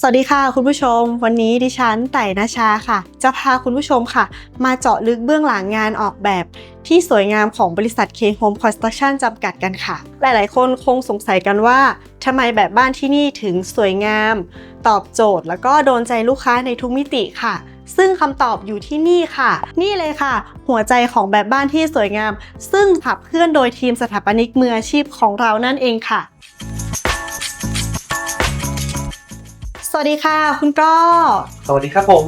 สวัสดีค่ะคุณผู้ชม วันนี้ดิฉันไต่นาชาค่ะ จะพาคุณผู้ชมค่ะ มาเจาะลึกเบื้องหลังงานออกแบบที่สวยงามของบริษัท K Home Construction จำกัดกันค่ะ หลาย ๆ คนคงสงสัยกันว่าทำไมแบบบ้านที่นี่ถึงสวยงาม ตอบโจทย์ แล้วก็โดนใจลูกค้าในทุกมิติค่ะ ซึ่งคำตอบอยู่ที่นี่ค่ะ นี่เลยค่ะ หัวใจของแบบบ้านที่สวยงาม ซึ่งขับเคลื่อนโดยทีมสถาปนิกมืออาชีพของเรานั่นเองค่ะ สวัสดีค่ะ คุณก้อสวัสดีครับผม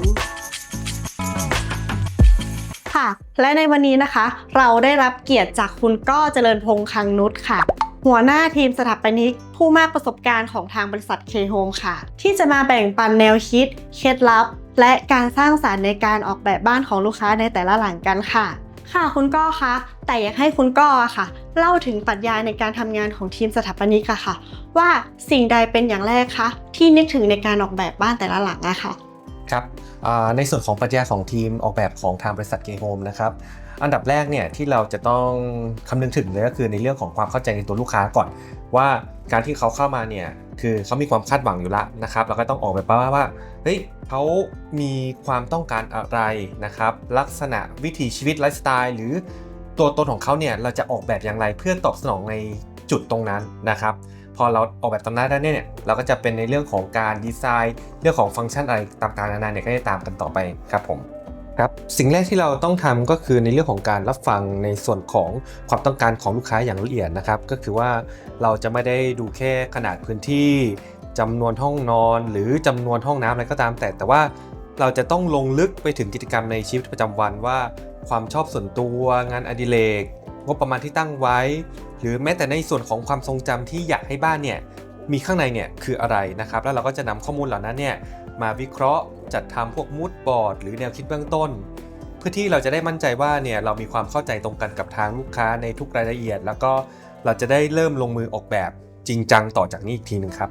ค่ะ และในวันนี้นะคะ เราได้รับเกียรติจากคุณก้อเจริญพงษ์คังนุชค่ะ หัวหน้าทีมสถาปนิกผู้มากประสบการณ์ของทางบริษัท K Home ค่ะ ที่จะมาแบ่งปันแนวคิด เคล็ดลับ และการสร้างสารรค์ในการออกแบบบ้านของลูกค้าในแต่ละหลังกันค่ะ ค่ะคุณก้อคะแต่อยากให้คุณก้ออะค่ะ เล่าถึงปรัชญาในการทำงานของทีมสถาปนิกอะค่ะ ว่าสิ่งใดเป็นอย่างแรกคะที่นึกถึงในการออกแบบบ้านแต่ละหลังอะค่ะ ครับในส่วนของปรัชญาของทีมออกแบบของทางบริษัทเกโฮมนะครับอันดับแรกเนี่ยที่เราจะต้องคำนึงถึงเลยก็คือในเรื่องของความเข้าใจในตัวลูกค้าก่อน ว่าการที่เขาเข้ามาเนี่ยคือเขามีความคาดหวังอยู่แล้วนะครับเราก็ต้องออกแบบว่าว่าเฮ้ยเขามีความต้องการอะไรนะครับลักษณะวิถีชีวิตไลฟ์สไตล์หรือตัวตนของเขาเนี่ยเราจะออกแบบอย่างไรเพื่อตอบสนองในจุดตรงนั้นนะครับ พอเราออกแบบตามหน้าได้เนี่ยเราก็จะเป็นในเรื่องของการดีไซน์ เรื่องของฟังก์ชันอะไรต่างๆนานาเนี่ยก็จะตามกันต่อไปครับผมครับสิ่งแรกที่เราต้องทำก็คือในเรื่องของการรับฟังในส่วนของความต้องการของลูกค้าอย่างละเอียดนะครับ ก็คือว่าเราจะไม่ได้ดูแค่ขนาดพื้นที่จำนวนห้องนอน หรือจำนวนห้องน้ำอะไรก็ตามแต่แต่ว่าเราจะต้องลงลึกไปถึงกิจกรรมในชีวิตประจำวันว่า ความชอบส่วนตัวงานอดิเรก งบประมาณที่ตั้งไว้ หรือแม้แต่ในส่วนของความทรงจำที่อยากให้บ้านเนี่ยมีข้างในเนี่ยคืออะไรนะครับ แล้วเราก็จะนำข้อมูลเหล่านั้นเนี่ยมาวิเคราะห์จัดทำพวกมูดบอร์ดหรือแนวคิดเบื้องต้น เพื่อที่เราจะได้มั่นใจว่าเนี่ยเรามีความเข้าใจตรงกันกับทางลูกค้าในทุกรายละเอียด แล้วก็เราจะได้เริ่มลงมือออกแบบจริงจังต่อจากนี้อีกทีหนึ่งครับ